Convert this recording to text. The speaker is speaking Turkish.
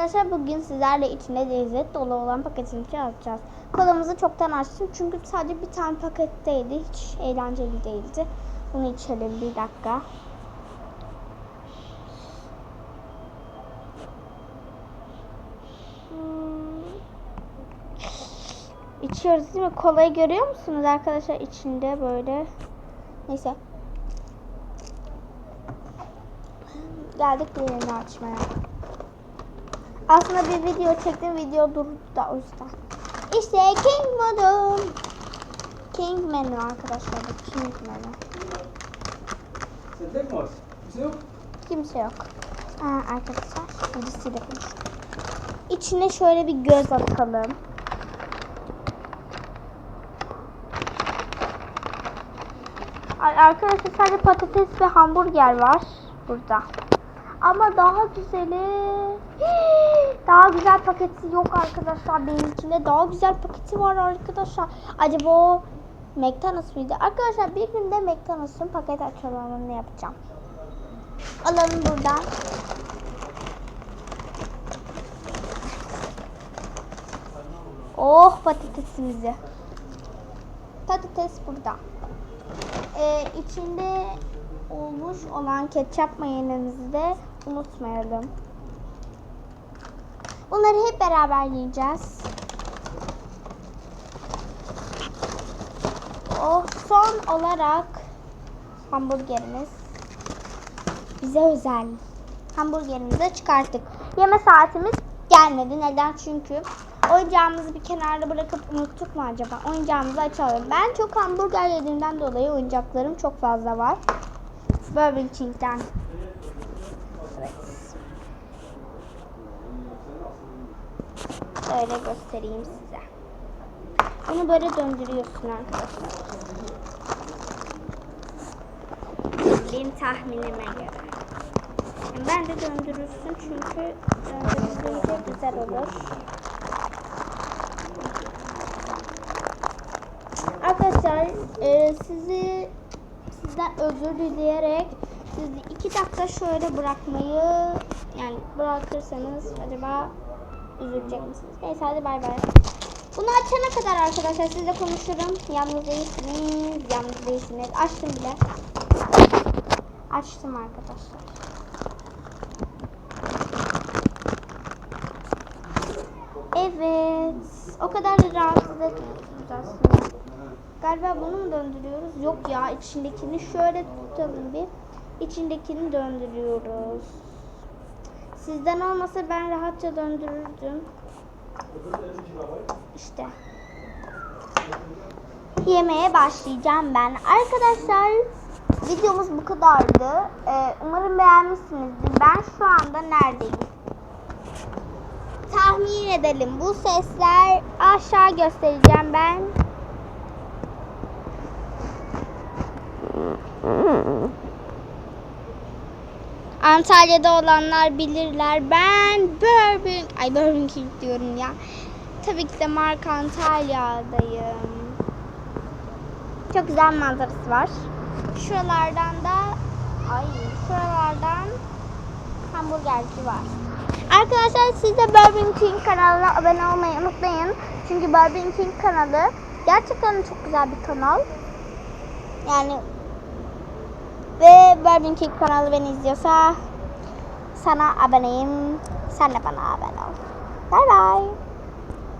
Arkadaşlar bugün sizlerle içinde lezzet dolu olan paketimizi yapacağız. Kolamızı çoktan açtım çünkü sadece bir tane paketteydi. Hiç eğlenceli değildi. Bunu içelim bir dakika. Hmm. İçiyoruz değil mi? Kolayı görüyor musunuz arkadaşlar? içinde böyle. Neyse. Geldik diğerini açmaya. Aslında bir video çektim. Video durdu da o yüzden. İşte King modu. King menü arkadaşlar. bu King menü. Sen tek mi varsın? Kimse yok. Kimse yok. Aa, arkadaşlar birisiyle konuşuyor. İçine şöyle bir göz atalım. Arkadaşlar sadece patates ve hamburger var burada. Ama daha güzeli daha güzel paketi yok arkadaşlar benimkinde daha güzel paketi var arkadaşlar. Acaba o McDonald's mıydı? Arkadaşlar bir günde McDonald's'ın paket açılımını yapacağım. Alalım buradan. Oh patatesimizi. Patates burada. Ee, içinde olmuş olan ketçap mayonezi de unutmayalım. Bunları hep beraber yiyeceğiz. Oh, son olarak hamburgerimiz bize özel. Hamburgerimizi çıkarttık. Yeme saatimiz gelmedi. Neden? Çünkü oyuncağımızı bir kenarda bırakıp unuttuk mu acaba? Oyuncağımızı açalım. Ben çok hamburger yediğimden dolayı oyuncaklarım çok fazla var. Burger King'den. Böyle göstereyim size. Bunu böyle döndürüyorsun arkadaşlar. Benim tahminime göre. Ben de döndürürsün çünkü döndürünce güzel olur. Arkadaşlar e, sizi sizden özür dileyerek sizi iki dakika şöyle bırakmayı yani bırakırsanız acaba üzülecek misiniz? Neyse hadi bay bay. Bunu açana kadar arkadaşlar sizle konuşurum. Yalnız değilsiniz, yalnız değilsiniz. Açtım bile. Açtım arkadaşlar. Evet. O kadar da rahatsız etmiyorsunuz aslında. Galiba bunu mu döndürüyoruz? Yok ya içindekini şöyle tutalım bir. İçindekini döndürüyoruz. Sizden olmasa ben rahatça döndürürdüm. İşte. Yemeye başlayacağım ben. Arkadaşlar videomuz bu kadardı. Ee, umarım beğenmişsinizdir. Ben şu anda neredeyim? Tahmin edelim. Bu sesler aşağı göstereceğim ben. Antalya'da olanlar bilirler. Ben Bourbon, ay Bourbon King diyorum ya. Tabii ki de Mark Antalya'dayım. Çok güzel manzarası var. Şuralardan da ay şuralardan hamburgerci var. Arkadaşlar siz de Bourbon King kanalına abone olmayı unutmayın. Çünkü Bourbon King kanalı gerçekten çok güzel bir kanal. Yani ve Bourbon King kanalı beni izliyorsa sana aboneyim. Sen de bana abone ol. Bye bye.